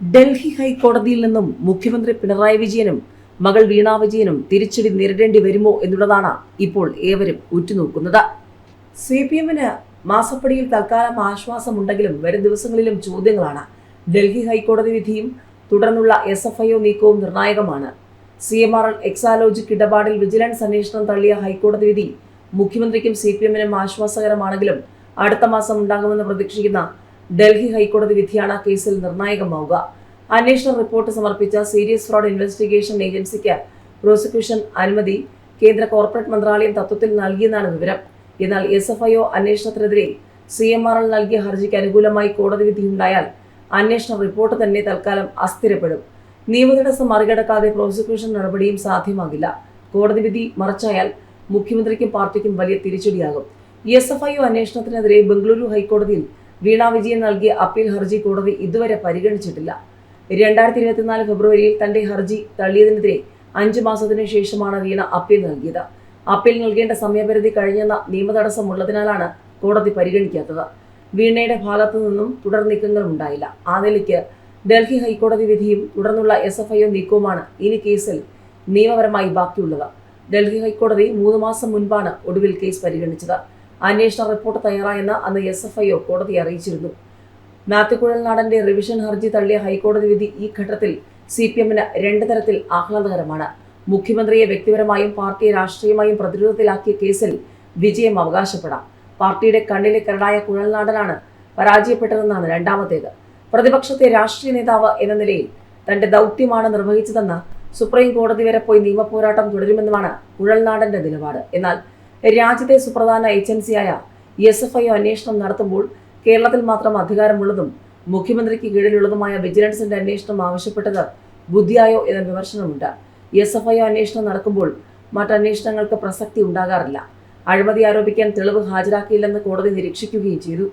ഡൽഹി ഹൈക്കോടതിയിൽ നിന്നും മുഖ്യമന്ത്രി പിണറായി വിജയനും മകൾ വീണ വിജയനും തിരിച്ചടി നേരിടേണ്ടി വരുമോ എന്നുള്ളതാണ് ഇപ്പോൾ ഏവരും ഉറ്റുനോക്കുന്നത്. സി പി എമ്മിന് മാസപ്പടിയിൽ തൽക്കാലം ആശ്വാസമുണ്ടെങ്കിലും വരും ദിവസങ്ങളിലും ചോദ്യങ്ങളാണ്. ഡൽഹി ഹൈക്കോടതി വിധിയും തുടർന്നുള്ള എസ് എഫ് ഐ ഒ നീക്കവും നിർണായകമാണ്. C M R L Exalogic ഇടപാടിൽ വിജിലൻസ് അന്വേഷണം തള്ളിയ ഹൈക്കോടതി വിധി മുഖ്യമന്ത്രിക്കും സി പി എമ്മിനും ആശ്വാസകരമാണെങ്കിലും അടുത്ത മാസം ഉണ്ടാകുമെന്ന് പ്രതീക്ഷിക്കുന്ന ഡൽഹി ഹൈക്കോടതി വിധിയാണ് കേസിൽ നിർണായകമാവുക. അന്വേഷണ റിപ്പോർട്ട് സമർപ്പിച്ച സീരിയസ് ഫ്രോഡ് ഇൻവെസ്റ്റിഗേഷൻ ഏജൻസിക്ക് പ്രോസിക്യൂഷൻ അനുമതി കേന്ദ്ര കോർപ്പറേറ്റ് മന്ത്രാലയം തത്വത്തിൽ നൽകിയെന്നാണ് വിവരം. എന്നാൽ എസ് എഫ് ഐ ഒ അന്വേഷണത്തിനെതിരെ സി എം ആർ എൽ നൽകിയ ഹർജിക്ക് അനുകൂലമായി കോടതി വിധിയുണ്ടായാൽ അന്വേഷണ റിപ്പോർട്ട് തന്നെ തൽക്കാലം അസ്ഥിരപ്പെടും. നിയമതടസ്സം മറികടക്കാതെ പ്രോസിക്യൂഷൻ നടപടിയും സാധ്യമാകില്ല. കോടതി വിധി മറച്ചായാൽ മുഖ്യമന്ത്രിക്കും പാർട്ടിക്കും വലിയ തിരിച്ചടിയാകും. എസ് എഫ് ഐ ഒ അന്വേഷണത്തിനെതിരെ ബംഗളൂരു ഹൈക്കോടതിയിൽ വീണ വിജയൻ നൽകിയ അപ്പീൽ ഹർജി കോടതി ഇതുവരെ പരിഗണിച്ചിട്ടില്ല. രണ്ടായിരത്തി ഇരുപത്തിനാല് ഫെബ്രുവരിയിൽ തന്റെ ഹർജി തള്ളിയതിനെതിരെ അഞ്ചു മാസത്തിനു ശേഷമാണ് വീണ അപ്പീൽ നൽകിയത്. അപ്പീൽ നൽകേണ്ട സമയപരിധി കഴിഞ്ഞെന്ന നിയമതടസ്സം ഉള്ളതിനാലാണ് കോടതി പരിഗണിക്കാത്തത്. വീണയുടെ ഭാഗത്തു നിന്നും തുടർ നീക്കങ്ങൾ ഉണ്ടായില്ല. ആ നിലയ്ക്ക് ഡൽഹി ഹൈക്കോടതി വിധിയും തുടർന്നുള്ള എസ് എഫ് ഐ ഒ നീക്കവുമാണ് ഇനി കേസിൽ നിയമപരമായി ബാക്കിയുള്ളത്. ഡൽഹി ഹൈക്കോടതി മൂന്ന് മാസം മുൻപാണ് ഒടുവിൽ കേസ് പരിഗണിച്ചത്. അന്വേഷണ റിപ്പോർട്ട് തയ്യാറായെന്ന് അന്ന് എസ് എഫ് ഐ ഒ കോടതിയെ അറിയിച്ചിരുന്നു. നാത്തിക്കുഴൽ നാടന്റെ റിവിഷൻ ഹർജി തള്ളിയ ഹൈക്കോടതി വിധി ഈ ഘട്ടത്തിൽ സി പി എമ്മിന് രണ്ട് തരത്തിൽ ആഹ്ലാദകരമാണ്. മുഖ്യമന്ത്രിയെ വ്യക്തിപരമായും പാർട്ടിയെ രാഷ്ട്രീയമായും പ്രതിരോധത്തിലാക്കിയ കേസിൽ വിജയം അവകാശപ്പെടാം. പാർട്ടിയുടെ കണ്ണിലെ കരടായ കുഴൽനാടനാണ് പരാജയപ്പെട്ടതെന്നാണ് രണ്ടാമത്തേത്. പ്രതിപക്ഷത്തെ രാഷ്ട്രീയ നേതാവ് എന്ന നിലയിൽ തന്റെ ദൗത്യമാണ് നിർവഹിച്ചതെന്ന് സുപ്രീം കോടതി വരെ പോയി നിയമപോരാട്ടം തുടരുമെന്നുമാണ് കുഴൽനാടന്റെ നിലപാട്. എന്നാൽ രാജ്യത്തെ സുപ്രധാന ഏജൻസിയായ എസ് എഫ് ഐ അന്വേഷണം നടത്തുമ്പോൾ കേരളത്തിൽ മാത്രം അധികാരമുള്ളതും മുഖ്യമന്ത്രിക്ക് കീഴിലുള്ളതുമായ വിജിലൻസിന്റെ അന്വേഷണം ആവശ്യപ്പെട്ടത് ബുദ്ധിയായോ എന്ന വിമർശനമുണ്ട്. എസ് എഫ് ഐ അന്വേഷണം നടക്കുമ്പോൾ മറ്റന്വേഷണങ്ങൾക്ക് പ്രസക്തി ഉണ്ടാകാറില്ല. അഴിമതി ആരോപിക്കാൻ തെളിവ് ഹാജരാക്കിയില്ലെന്ന് കോടതി നിരീക്ഷിക്കുകയും ചെയ്തു.